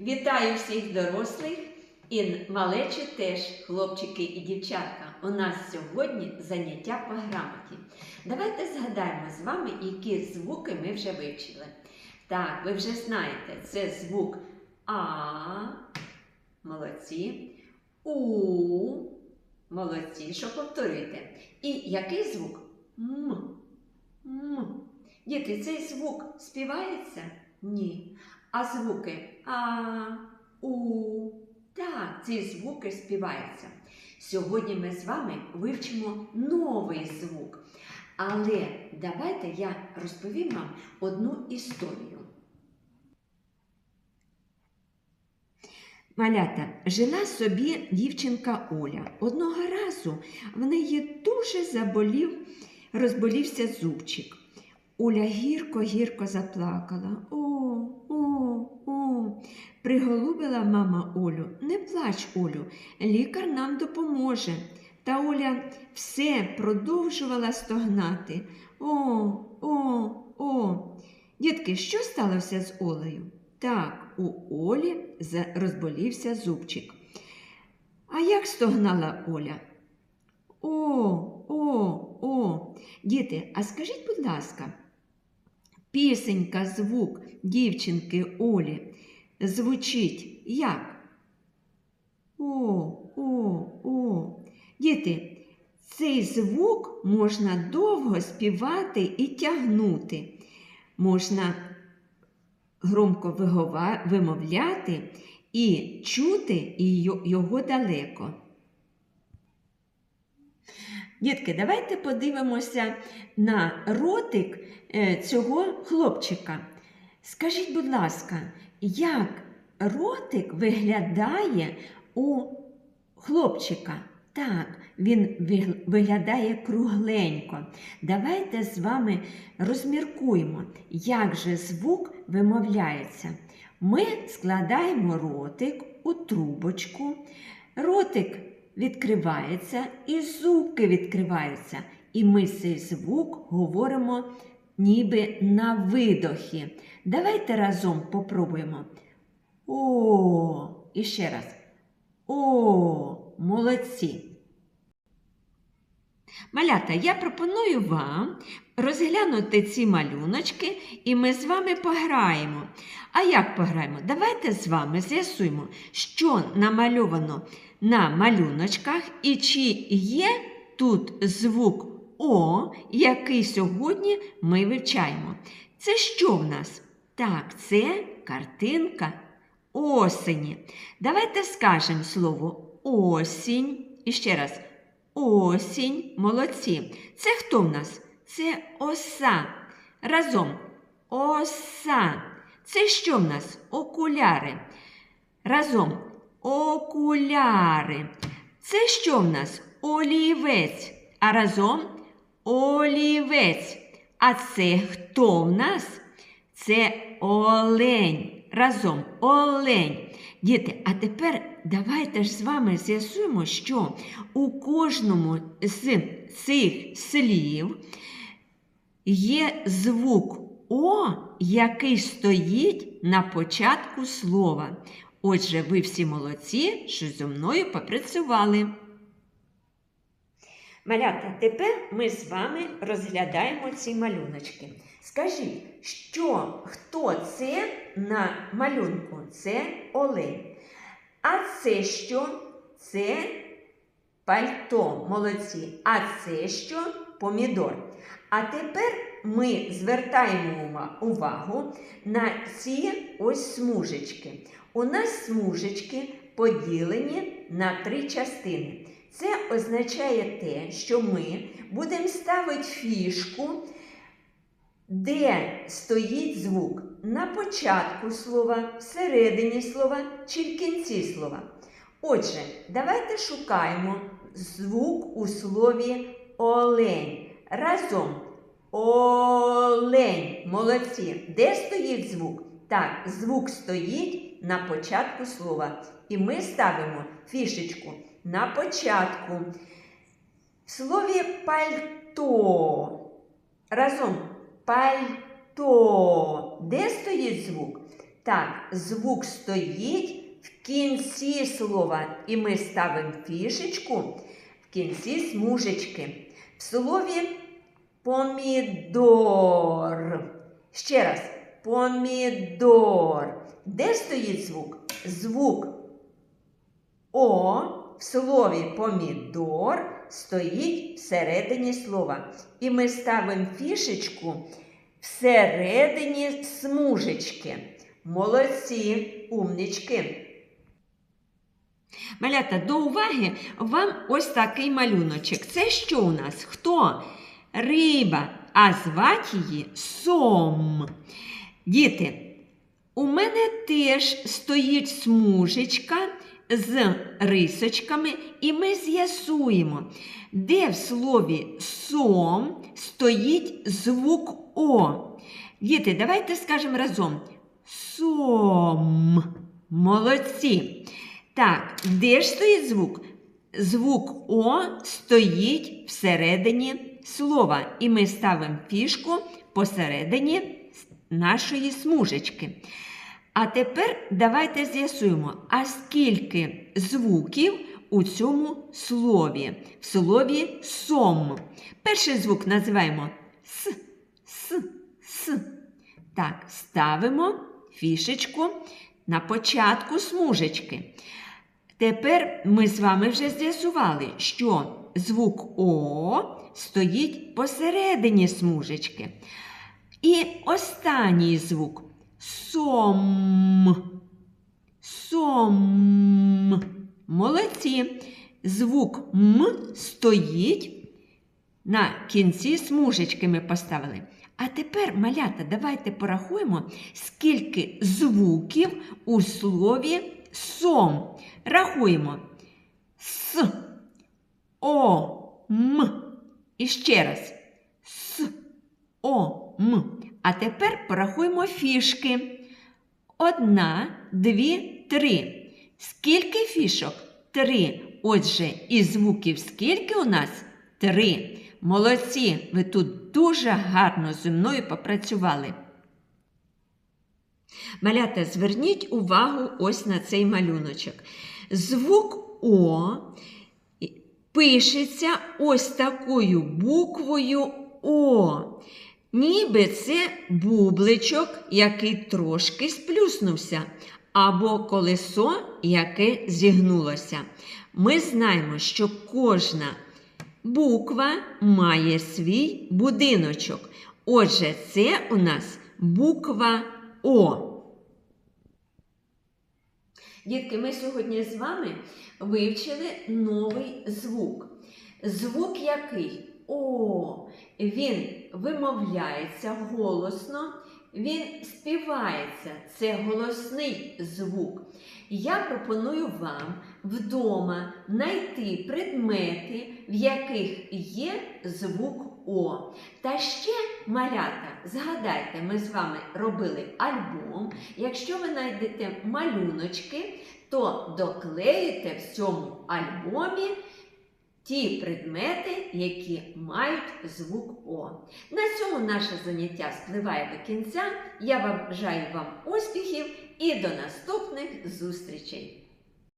Вітаю всіх дорослих і малечі теж, хлопчики і дівчатка. У нас сьогодні заняття по грамоті. Давайте згадаємо з вами, які звуки ми вже вивчили. Так, ви вже знаєте, це звук А, молодці, У, молодці, що повторюйте. І який звук? М. М. Діти, цей звук співається? Ні. А звуки А, У. Так, ці звуки співаються. Сьогодні ми з вами вивчимо новий звук. Але давайте я розповім вам одну історію. Малята, жила собі дівчинка Оля. Одного разу в неї дуже заболів, розболівся зубчик. Оля гірко-гірко заплакала. О, о, о. Приголубила мама Олю. Не плач, Олю, лікар нам допоможе. Та Оля все продовжувала стогнати. О, о, о. Дітки, що сталося з Олею? Так, у Олі розболівся зубчик. А як стогнала Оля? О, о, о. Діти, а скажіть, будь ласка, пісенька, звук дівчинки Олі звучить як? О, о, о. Діти, цей звук можна довго співати і тягнути. Можна громко вимовляти і чути його далеко. Дітки, давайте подивимося на ротик е, цього хлопчика. Скажіть, будь ласка, як ротик виглядає у хлопчика? Так, він виглядає кругленько. Давайте з вами розміркуємо, як же звук вимовляється. Ми складаємо ротик у трубочку. Ротик відкривається і зубки відкриваються. І ми цей звук говоримо ніби на видохі. Давайте разом попробуємо. О, і ще раз. О, молодці. Малята, я пропоную вам розглянути ці малюночки, і ми з вами пограємо. А як пограємо? Давайте з вами з'ясуємо, що намальовано на малюночках і чи є тут звук О, який сьогодні ми вивчаємо. Це що в нас? Так, це картинка осені. Давайте скажемо слово осінь. І ще раз. Осінь, молодці. Це хто в нас? Це оса. Разом. Оса. Це що в нас? Окуляри. Разом. Окуляри. Це що в нас? Олівець. А разом олівець. А це хто в нас? Це олень. Разом олень. Діти, а тепер давайте ж з вами з'ясуємо, що у кожному з цих слів є звук О, який стоїть на початку слова. Отже, ви всі молодці, що зі мною попрацювали. Малята, тепер ми з вами розглядаємо ці малюночки. Скажіть, що хто це на малюнку? Це олень. А це що? Це пальто, молодці. А це що? Помідор. А тепер ми звертаємо увагу на ці ось смужечки. У нас смужечки поділені на три частини. Це означає те, що ми будемо ставити фішку, де стоїть звук на початку слова, всередині слова чи в кінці слова. Отже, давайте шукаємо звук у слові олень. Разом. Олень. Молодці. Де стоїть звук? Так, звук стоїть на початку слова. І ми ставимо фішечку на початку. В слові пальто. Разом. Пальто. Де стоїть звук? Так, звук стоїть в кінці слова, і ми ставимо фішечку в кінці смужечки. В слові помідор. Ще раз. Помідор. Де стоїть звук? Звук О в слові помідор стоїть всередині слова. І ми ставимо фішечку всередині смужечки. Молодці, умнички. Малята, до уваги вам ось такий малюночок. Це що у нас? Хто? Риба, а звати її сом. Діти, у мене теж стоїть смужечка з рисочками, і ми з'ясуємо, де в слові сом стоїть звук О. Діти, давайте скажемо разом. Сом. Молодці. Так, де ж стоїть звук? Звук О стоїть всередині слова. І ми ставимо фішку посередині нашої смужечки. А тепер давайте з'ясуємо, а скільки звуків у цьому слові? В слові сом. Перший звук називаємо С, С, С. Так, ставимо фішечку на початку смужечки. Тепер ми з вами вже з'ясували, що звук О стоїть посередині смужечки. І останній звук сом. Сом. Молодці. Звук М стоїть на кінці смужечки ми поставили. А тепер, малята, давайте порахуємо, скільки звуків у слові сом. Рахуємо. С, О, М. І ще раз. С, О, М. А тепер порахуємо фішки. Одна, дві, три. Скільки фішок? Три. Отже, і звуків скільки у нас? Три. Молодці, ви тут дуже гарно зі мною попрацювали. Малята, зверніть увагу ось на цей малюночок. Звук О пишеться ось такою буквою О. Ніби це бубличок, який трошки сплюснувся, або колесо, яке зігнулося. Ми знаємо, що кожна буква має свій будиночок. Отже, це у нас буква О. Дітки, ми сьогодні з вами вивчили новий звук. Звук який? О, він вимовляється голосно, він співається. Це голосний звук. Я пропоную вам вдома знайти предмети, в яких є звук О. Та ще малята, згадайте, ми з вами робили альбом. Якщо ви знайдете малюночки, то доклеїте в цьому альбомі ті предмети, які мають звук О. На цьому наше заняття спливає до кінця. Я бажаю вам успіхів і до наступних зустрічей!